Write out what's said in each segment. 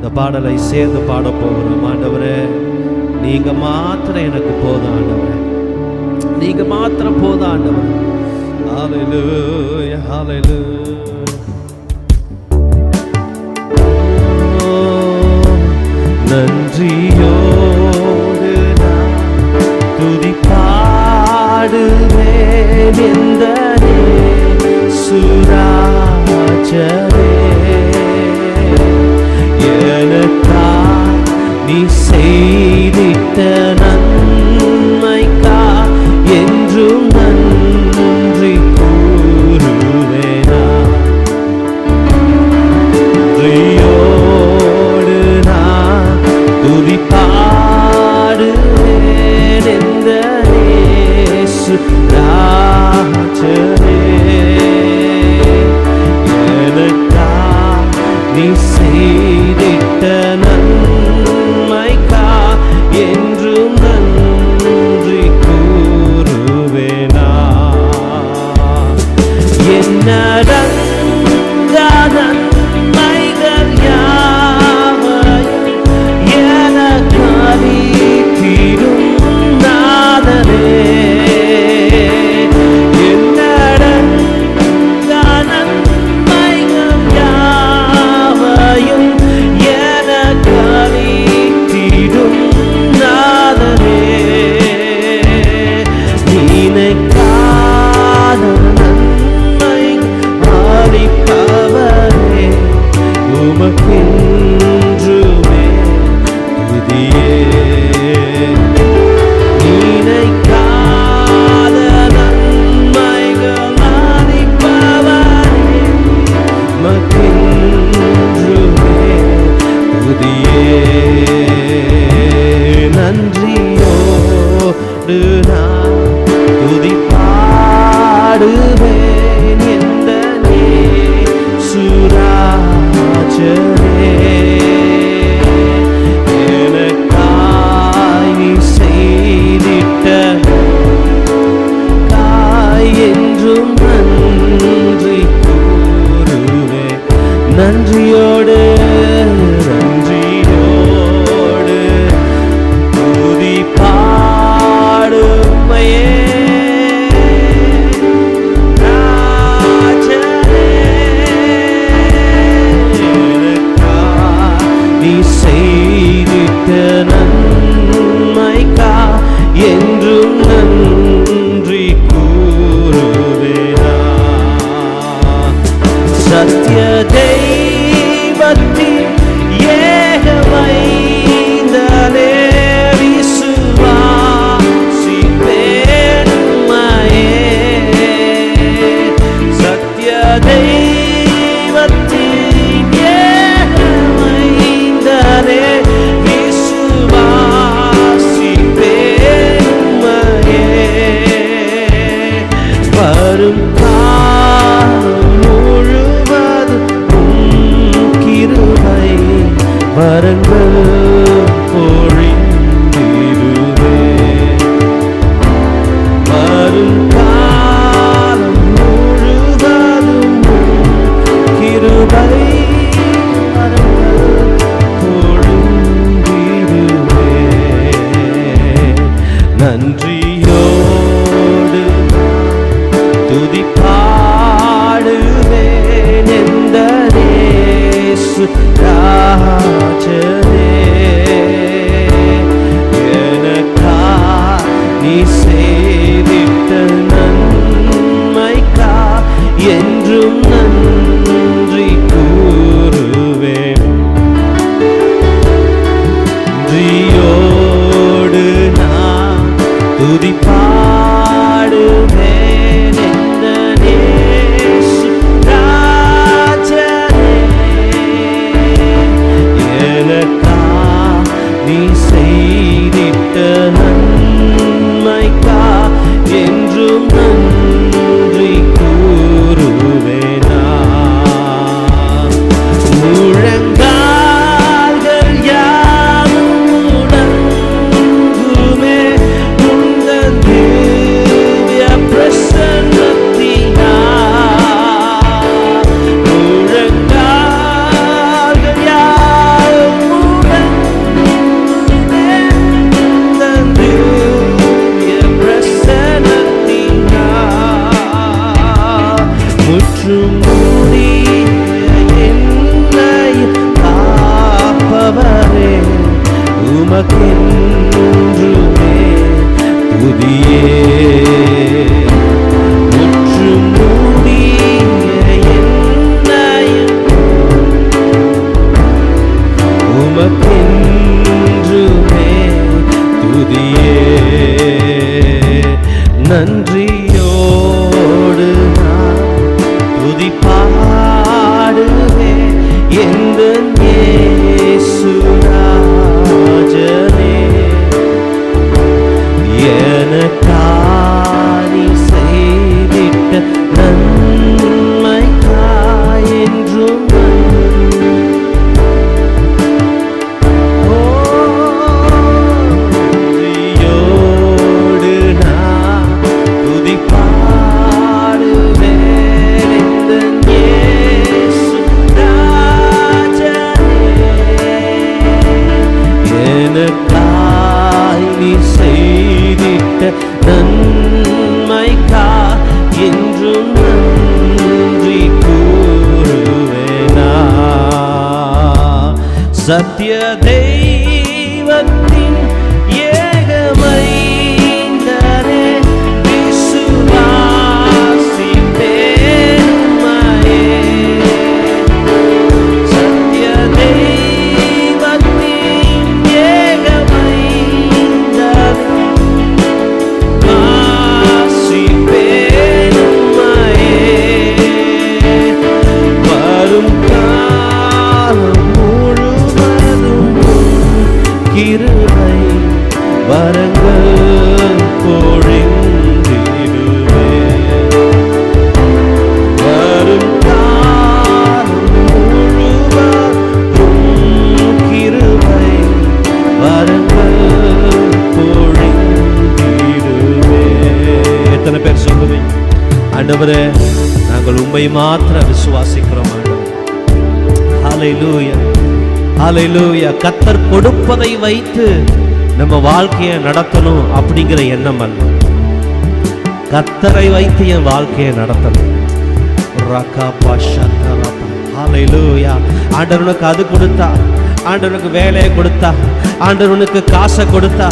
இந்த பாடலை சேர்ந்து பாட போகிறோம் ஆண்டவரே. நீங்கள் மாத்திரம் எனக்கு போதும் ஆண்டவரே. நீங்கள் மாத்திரம் போதும் ஆண்டவரே. Hallelujah, hallelujah. நன்றியோடு துதி பாடுவேன் சுராச்சரே 蓝天。again. வரங்கள் பொழிந்திடுவே வரும் காலம் வரங்கள் பொழிந்திடுவே எத்தனை பேர் சொல்லுவீங்க ஆண்டவரே நாங்கள் உண்மை மாத்திர விசுவாசிக்கிறோம் ஆண்டவர் ஹalleluya ஹalleluya கத்தர் கொடுப்பதை வைத்து நம்ம வாழ்க்கையை நடத்தணும் அப்படிங்கிற எண்ணம் அல்ல. கத்தரை வைத்து என் வாழ்க்கையை நடத்தணும். ரகா பஷத்தரபா. ஹalleluya ஆண்டவனுக்கு அது கொடுத்தா ஆண்டவனுக்கு வேலையை கொடுத்தா ஆண்டவனுக்கு காசை கொடுத்தா.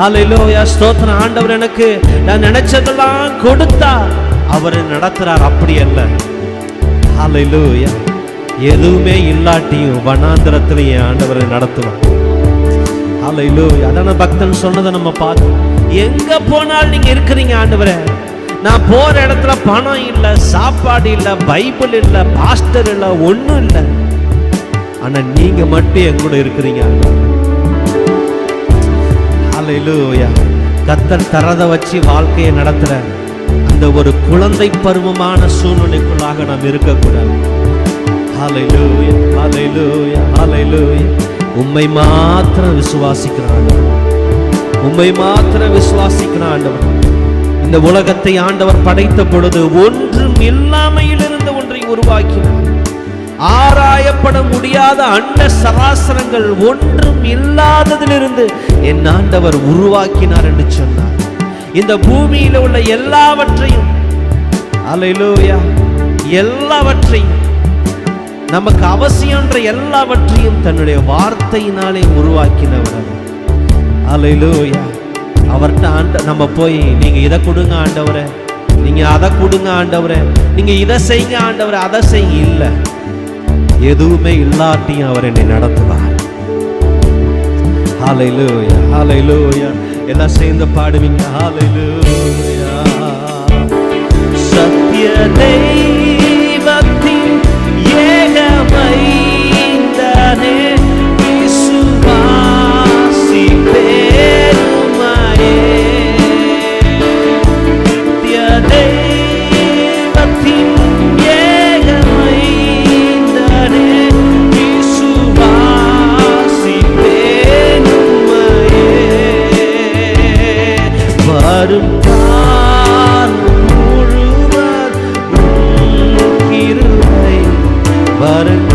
ஹalleluya ஸ்தோத்திரம். ஆண்டவர் எனக்கு நான் நினைச்சதெல்லாம் கொடுத்தா அவர் நடத்துறார். அப்படி அல்ல. ஹalleluya எதுவுமே இல்லாட்டியும் வனாந்திரத்திலையும் ஆண்டவரை நடத்துவான் ஹalleluya அதான பக்தன் சொன்னதை நம்ம பார்த்தோம் எங்க போனாலும் நீங்க இருக்கிறீங்க ஆண்டவரே. நான் போற இடத்துல பணம் இல்லை சாப்பாடு இல்லை பைபிள் இல்லை பாஸ்டர் இல்லை ஒன்றும் இல்லை. ஆனா நீங்க மட்டும் எங்கூட இருக்கிறீங்க ஆண்டவரே. கத்தர் தரதை வச்சு வாழ்க்கையை நடத்துற அந்த ஒரு குழந்தை பருவமான சூழ்நிலைக்குள்ளாக நாம் இருக்கக்கூடாது. உம்மை மாத்திரம் விசுவாசிக்கிற ஆண்டவர். உம்மை மாத்திரம் விசுவாசிக்கிற ஆண்டவர். இந்த உலகத்தை ஆண்டவர் படைத்த பொழுது ஒன்றும் இல்லாமையிலிருந்து ஒன்றை உருவாக்கினார். ஆராயப்பட முடியாத அண்ட சராசரங்கள் ஒன்றும் இல்லாததிலிருந்து என் ஆண்டவர் உருவாக்கினார் என்று சொன்னார். இந்த பூமியில் உள்ள எல்லாவற்றையும் அலையிலோயா எல்லாவற்றையும் நமக்கு அவசியம் என்ற எல்லாவற்றையும் தன்னுடைய வார வார்த்தையினாலே உருவாக்கினவர் அலையிலோயா அவர்கிட்ட ஆண்ட நம்ம போய் நீங்க இதை கொடுங்க ஆண்டவரே. நீங்க அதை கொடுங்க ஆண்டவரே. நீங்க இதை செய்யுங்க ஆண்டவரை. அதை செய்ய இல்லை. எதுவுமே இல்லாட்டியும் அவர் என்னை நடத்துவார். ஹalleluya ஹalleluya. எல்லாம் சேர்ந்து பாடுவீங்க. ஹalleluya. சத்திய தெய்வத்தின் ஏகமைந்தனே வரங்கள்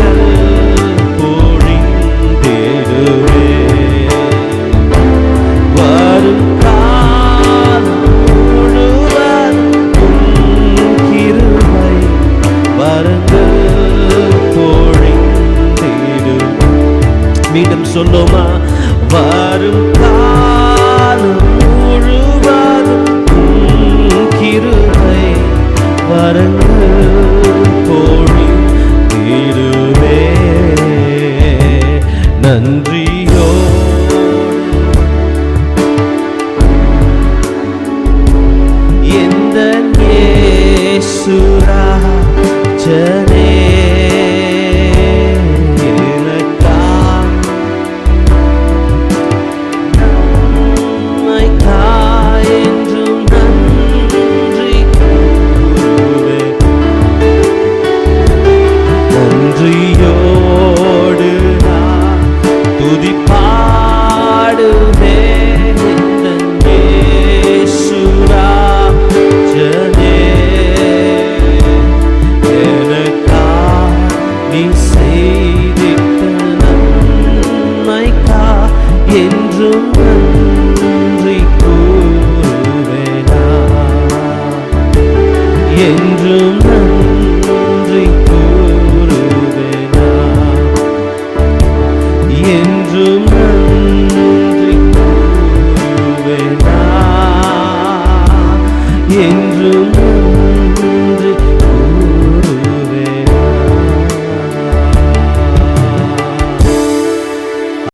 Imagination 浪。